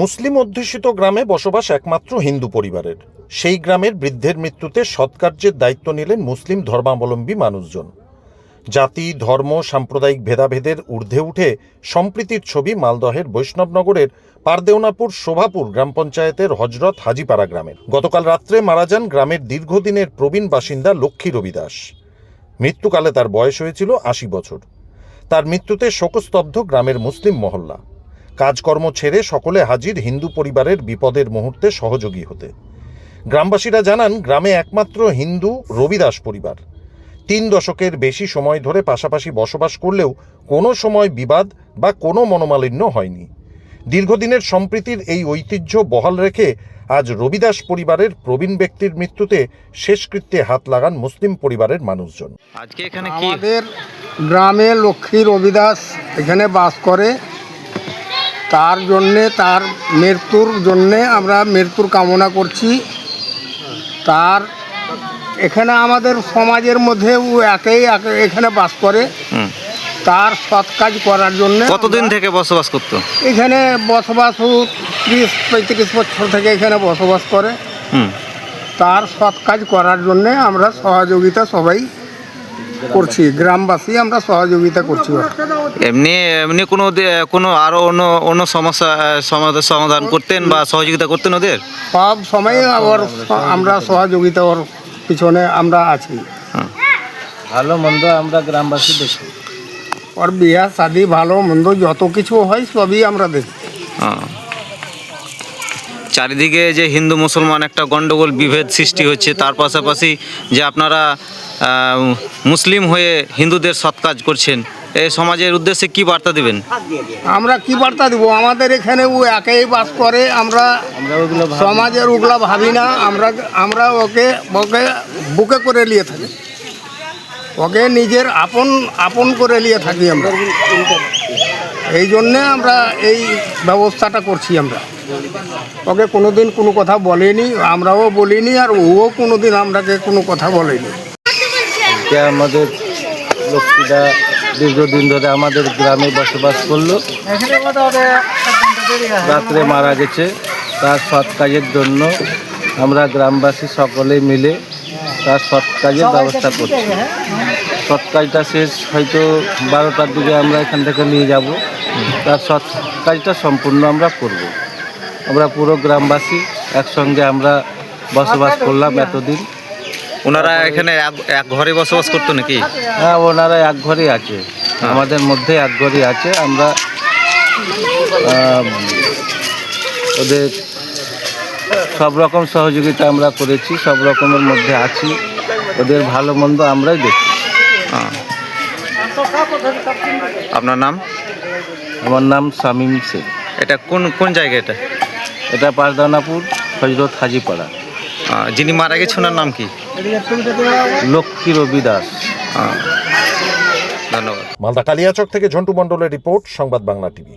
মুসলিম অধ্যুষিত গ্রামে বসবাস একমাত্র হিন্দু পরিবারের। সেই গ্রামের বৃদ্ধের মৃত্যুতে সৎকার্যের দায়িত্ব নিলেন মুসলিম ধর্মাবলম্বী মানুষজন। জাতি, ধর্ম, সাম্প্রদায়িক ভেদাভেদের ঊর্ধ্বে উঠে সম্প্রীতির ছবি মালদহের বৈষ্ণবনগরের পারদেওনাপুর শোভাপুর গ্রাম পঞ্চায়েতের হজরত হাজিপাড়া গ্রামের। গতকাল রাত্রে মারা যান গ্রামের দীর্ঘদিনের প্রবীণ বাসিন্দা লক্ষ্মী রবি দাস মৃত্যুকালে তার বয়স হয়েছিল আশি বছর। তার মৃত্যুতে শোকস্তব্ধ গ্রামের মুসলিম মহল্লা। কাজকর্ম ছেড়ে সকলে হাজির হিন্দু পরিবারের বিপদের মুহূর্তে সহযোগী হতে। গ্রামবাসীরা জানান গ্রামে একমাত্র হিন্দু রবিদাস পরিবার। তিন দশকের বেশি সময় ধরে পাশাপাশি বসবাস করলেও কোনো সময় বিবাদ বা কোনো মনোমালিন্য হয়নি। দীর্ঘদিনের সম্প্রীতির এই ঐতিহ্য বহাল রেখে আজ রবিদাস পরিবারের প্রবীণ ব্যক্তির মৃত্যুতে শেষকৃত্যে হাত লাগান মুসলিম পরিবারের মানুষজন। আজকে এখানে কি? আমাদের গ্রামে লক্ষ্মী রবিদাস এখানে বাস করে। তার জন্যে তার মৃত্যুর জন্যে আমরা মৃত্যুর কামনা করছি। তার এখানে আমাদের সমাজের মধ্যে ও একেই একে- এখানে বাস করে। তার সৎ কাজ করার জন্য কতদিন থেকে বসবাস করতো? এখানে বসবাস ও ত্রিশ পঁয়ত্রিশ বছর থেকে এখানে বসবাস করে। তার সৎ কাজ করার জন্যে আমরা সহযোগিতা সবাই করছি গ্রামবাসী আমরা সহযোগিতা করছি এমনি এমনি কোনো কোনো আরও অন্য অন্য সমস্যা সমাধান করতেন বা সহযোগিতা করতেন ওদের? সব সময় ওর স- আমরা সহযোগিতা ওর পিছনে আমরা আছি। ভালো মন্দ আমরা গ্রামবাসী দেখি। ওর বিয়া শাদি ভালো মন্দ যত কিছু হয় সবই আমরা দেখি। হ্যাঁ। চারিদিকে যে হিন্দু মুসলমান একটা গণ্ডগোল বিভেদ সৃষ্টি হচ্ছে, তার পাশাপাশি যে আপনারা মুসলিম হয়ে হিন্দুদের সৎ কাজ করছেন এই সমাজের উদ্দেশ্যে কি বার্তা দেবেন? আমরা কি বার্তা দিব? আমাদের এখানে ও একেই বাস করে, আমরা সমাজের ওগুলা ভাবি না, আমরা আমরা ওকে ওকে বুকে করে নিয়ে থাকি। ওকে নিজের আপন আপন করে নিয়ে থাকি আমরা। এই জন্যে আমরা এই ব্যবস্থাটা করছি আমরা। ওকে কোনোদিন কোনো কথা বলেনি, আমরাও বলিনি আর ও কোনোদিন আমরাকে কোনো কথা বলেনি। আমাদের লক্ষ্মীরা দীর্ঘদিন ধরে আমাদের গ্রামে বসবাস করল, রাত্রে মারা গেছে। তার সৎ কাজের জন্য আমরা গ্রামবাসী সকলে মিলে তার সৎ কাজের ব্যবস্থা করছি। সৎ কাজটা শেষ হয়তো বারোটার দিকে আমরা এখান থেকে নিয়ে যাব। তার সৎ কাজটা সম্পূর্ণ আমরা করব। আমরা পুরো গ্রামবাসী একসঙ্গে আমরা বসবাস করলাম এতদিন। ওনারা এখানে এক- এক ঘরে বসবাস করতো নাকি? হ্যাঁ ওনারা এক ঘরেই আছে। আমাদের মধ্যে এক ঘরই আছে। আমরা ওদের সব রকম সহযোগিতা আমরা করেছি সব রকমের মধ্যে আছি। ওদের ভালো মন্দ আমরাই দেখি হ্যাঁ। আপনার নাম? আমার নাম শামীম শেখ এটা কোন কোন জায়গা এটা? এটা পারদানাপুর হজরত হাজিপাড়া। যিনি মারা গেছে ওনার নাম কি? লক্ষ্মী রবি দাস। ধন্যবাদ। মালদা কালিয়াচক থেকে ঝন্টু মণ্ডলের রিপোর্ট সংবাদ বাংলা টিভি।